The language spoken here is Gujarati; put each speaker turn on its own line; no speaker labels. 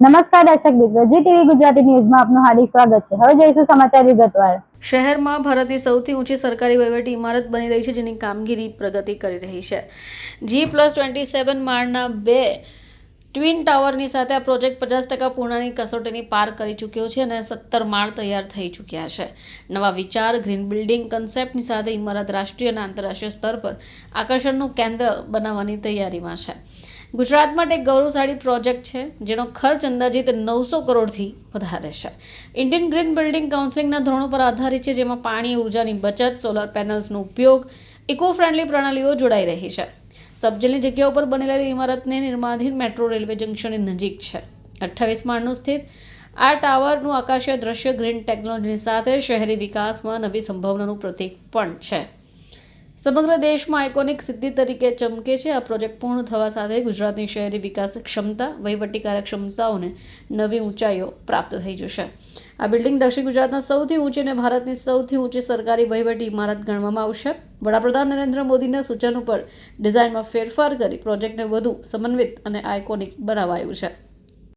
નમસ્કાર દર્શક મિત્રો, જી ટીવી ગુજરાતી ન્યૂઝમાં આપનું હાર્દિક સ્વાગત છે. હવે જોઈશું સમાચાર વિગતવાર.
શહેરમાં ભારતની સૌથી ઊંચી સરકારી વહીવટી ઇમારત બની રહી છે, જેની કામગીરી પ્રગતિ કરી રહી છે. જી પ્લસ ટ્વેન્ટી સેવન માળના બે ટ્વિન ટાવરની સાથે આ પ્રોજેક્ટ પચાસ ટકા પૂર્ણની કસોટીની પાર કરી ચૂક્યો છે અને સત્તર માળ તૈયાર થઈ ચૂક્યા છે. નવા વિચાર, ગ્રીન બિલ્ડિંગ કન્સેપ્ટની સાથે ઇમારત રાષ્ટ્રીય અને આંતરરાષ્ટ્રીય સ્તર પર આકર્ષણનું કેન્દ્ર બનાવવાની તૈયારીમાં છે. ગુજરાત માટે એક ગૌરવશાળી પ્રોજેક્ટ છે, જેનો ખર્ચ અંદાજિત નવસો કરોડથી વધારે છે. ઇન્ડિયન ગ્રીન બિલ્ડિંગ કાઉન્સિલિંગના ધોરણો પર આધારિત છે, જેમાં પાણી, ઉર્જાની બચત સોલર પેનલ્સનો ઉપયોગ ઇકો ફ્રેન્ડલી પ્રણાલીઓ જોડાઈ રહી છે. સબજેલની જગ્યા ઉપર બનેલી ઇમારતને નિર્માધીન મેટ્રો રેલવે જંકશનની નજીક છે. અઠ્ઠાવીસ માળનું સ્થિત આ ટાવરનું આકાશીય દ્રશ્ય ગ્રીન ટેકનોલોજીની સાથે શહેરી વિકાસમાં નવી સંભાવનાનું પ્રતીક પણ છે. સમગ્ર દેશમાં આઇકોનિક સિદ્ધિ તરીકે ચમકે છે. આ પ્રોજેક્ટ પૂર્ણ થવા સાથે ગુજરાતની શહેરી વિકાસ ક્ષમતા વહીવટી કાર્યક્ષમતાઓને નવી ઊંચાઈઓ પ્રાપ્ત થઈ જશે. આ બિલ્ડિંગ દક્ષિણ ગુજરાતના સૌથી ઊંચી અને ભારતની સૌથી ઊંચી સરકારી વહીવટી ઇમારત ગણવામાં આવશે. વડાપ્રધાન નરેન્દ્ર મોદીના સૂચન ઉપર ડિઝાઇનમાં ફેરફાર કરી પ્રોજેક્ટને વધુ સમન્વિત અને આઇકોનિક બનાવાયું છે.